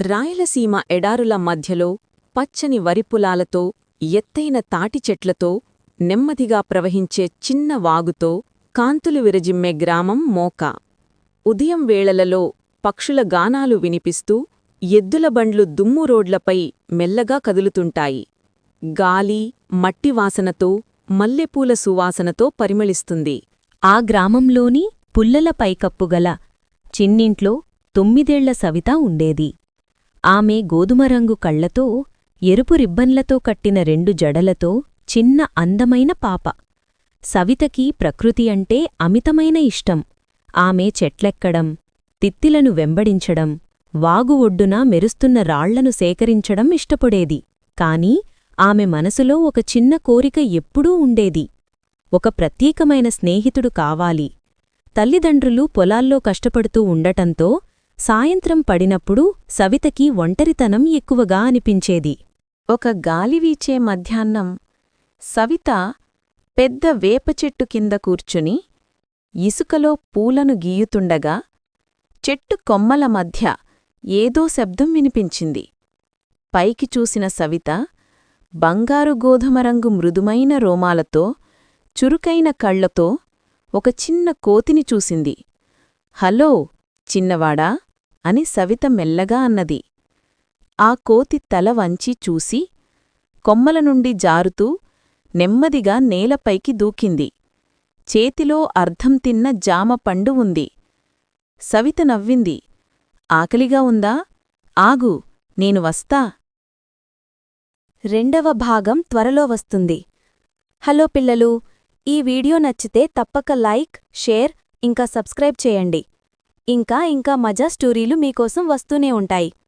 రాయలసీమ ఎడారుల మధ్యలో పచ్చని వరిపులాలతో ఎత్తైన తాటి చెట్లతో నెమ్మదిగా ప్రవహించే చిన్న వాగుతో కాంతులు విరజిమ్మే గ్రామం మోకా. ఉదయం వేళలలో పక్షుల గానాలు వినిపిస్తూ ఎద్దుల బండ్లు దుమ్ము రోడ్లపై మెల్లగా కదులుతుంటాయి. గాలి మట్టివాసనతో మల్లెపూల సువాసనతో పరిమళిస్తుంది. ఆ గ్రామంలోని పుల్లల పైకప్పుగల చిన్నింట్లో తొమ్మిదేళ్ళ సవిత ఉండేది. ఆమె గోధుమరంగు కళ్ళతో ఎరుపు రిబ్బన్లతో కట్టిన రెండు జడలతో చిన్న అందమైన పాప. సవితకి ప్రకృతి అంటే అమితమైన ఇష్టం. ఆమె చెట్లెక్కడం తిత్తిలను వెంబడించడం వాగు ఒడ్డున మెరుస్తున్న రాళ్ళను సేకరించడం ఇష్టపడేది. కాని ఆమె మనసులో ఒక చిన్న కోరిక ఎప్పుడూ ఉండేది. ఒక ప్రత్యేకమైన స్నేహితుడు కావాలి. తల్లిదండ్రులు పొలాల్లో కష్టపడుతూ ఉండటంతో సాయంత్రం పడినప్పుడు సవితకి ఒంటరితనం ఎక్కువగా అనిపించేది. ఒక గాలివీచే మధ్యాహ్నం సవిత పెద్ద వేపచెట్టు కింద కూర్చుని ఇసుకలో పూలను గీయుతుండగా చెట్టు కొమ్మల మధ్య ఏదో శబ్దం వినిపించింది. పైకి చూసిన సవిత బంగారు గోధుమరంగు మృదుమైన రోమాలతో చురుకైన కళ్ళతో ఒక చిన్న కోతిని చూసింది. హలో చిన్నవాడా! అని సవిత మెల్లగా అన్నది. ఆ కోతి తల వంచి చూసి కొమ్మల నుండి జారుతూ నెమ్మదిగా నేలపైకి దూకింది. చేతిలో అర్ధం తిన్న జామ పండు ఉంది. సవిత నవ్వింది. ఆకలిగా ఉందా? ఆగు నేను వస్తా. రెండవ భాగం త్వరలో వస్తుంది. హలో పిల్లలు ఈ వీడియో నచ్చితే తప్పక లైక్ షేర్ ఇంకా సబ్స్క్రైబ్ చేయండి. ఇంకా ఇంకా మజా స్టోరీలు మీకోసం వస్తూనే ఉంటాయి.